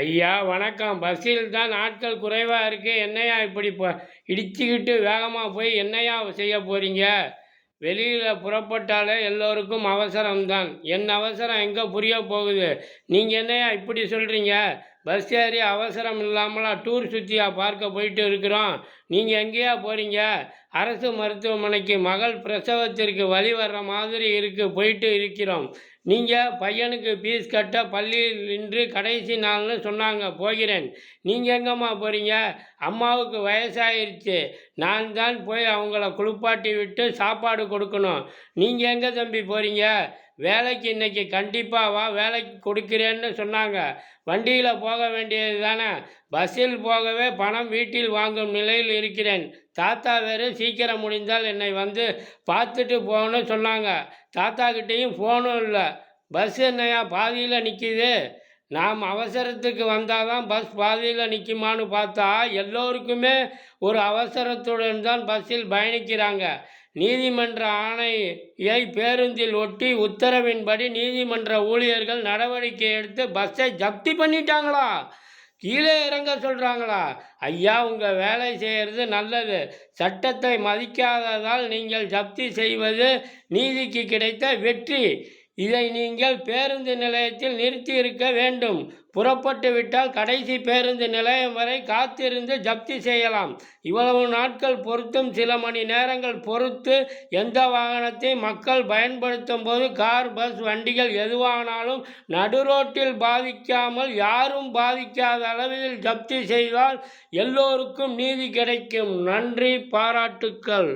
ஐயா வணக்கம். பஸ்ஸில் தான் ஆட்கள் குறைவாக இருக்கு. என்னையா இப்படி இப்போ இடிச்சுக்கிட்டு வேகமாக போய் என்னையா செய்ய போகிறீங்க வெளியில் புறப்பட்டாலே எல்லோருக்கும் அவசரம்தான். என் அவசரம் எங்கே புரிய போகுது? நீங்கள் என்னையா இப்படி சொல்கிறீங்க பஸ் ஏறி அவசரம் இல்லாமலா டூர் சுற்றியா பார்க்க போயிட்டு இருக்கிறோம். நீங்கள் எங்கேயா போகிறீங்க அரசு மருத்துவமனைக்கு மகள் பிரசவத்திற்கு வழி வர்ற மாதிரி இருக்கு போயிட்டு இருக்கிறோம். நீங்கள் பையனுக்கு ஃபீஸ் கட்ட பள்ளியில் இன்று கடைசி நாள்னு சொன்னாங்க போகிறேன். நீங்கள் எங்கம்மா போகிறீங்க அம்மாவுக்கு வயசாயிருச்சு. நான் தான் போய் அவங்கள குளிப்பாட்டி விட்டு சாப்பாடு கொடுக்கணும். நீங்கள் எங்கே தம்பி போகிறீங்க வேலைக்கு இன்னைக்கு கண்டிப்பாக வா வேலைக்கு கொடுக்கிறேன்னு சொன்னாங்க. வண்டியில் போக வேண்டியது தானே பஸ்ஸில் போகவே பணம் வீட்டில் வாங்கும் நிலையில் இருக்கிறேன். தாத்தா வேறு சீக்கிரம் முடிந்தால் என்னை வந்து பார்த்துட்டு போகணும்னு சொன்னாங்க. தாத்தா கிட்டேயும் ஃபோனும் இல்லை. பஸ் என்னையா? பாதியில் நிற்கிது நாம் அவசரத்துக்கு வந்தால் தான் பஸ் பாதியில் நிற்குமான்னு பார்த்தா எல்லோருக்குமே ஒரு அவசரத்துடன் தான் பஸ்ஸில் பயணிக்கிறாங்க. நீதிமன்ற ஆணையை பேருந்தில் ஒட்டி உத்தரவின்படி நீதிமன்ற ஊழியர்கள் நடவடிக்கை எடுத்து பஸ்ஸை ஜப்தி பண்ணிட்டாங்களா? கீழே இறங்க சொல்கிறாங்களா ஐயா உங்கள் வேலை செய்கிறது நல்லது. சட்டத்தை மதிக்காததால் நீங்கள் ஜப்தி செய்வது நீதிக்கு கிடைத்த வெற்றி. இதை நீங்கள் பேருந்து நிலையத்தில் நிறுத்தி இருக்க வேண்டும். புறப்பட்டு விட்டால் கடைசி பேருந்து நிலையம் வரை காத்திருந்து ஜப்தி செய்யலாம். இவ்வளவு நாட்கள் பொறுத்தும் சில மணி நேரங்கள் பொறுத்து எந்த வாகனத்தை மக்கள் பயன்படுத்தும் போது கார் பஸ் வண்டிகள் எதுவானாலும் நடுரோட்டில் பாதிக்காமல் யாரும் பாதிக்காத அளவில் ஜப்தி செய்தால் எல்லோருக்கும் நீதி கிடைக்கும். நன்றி பாராட்டுக்கள்.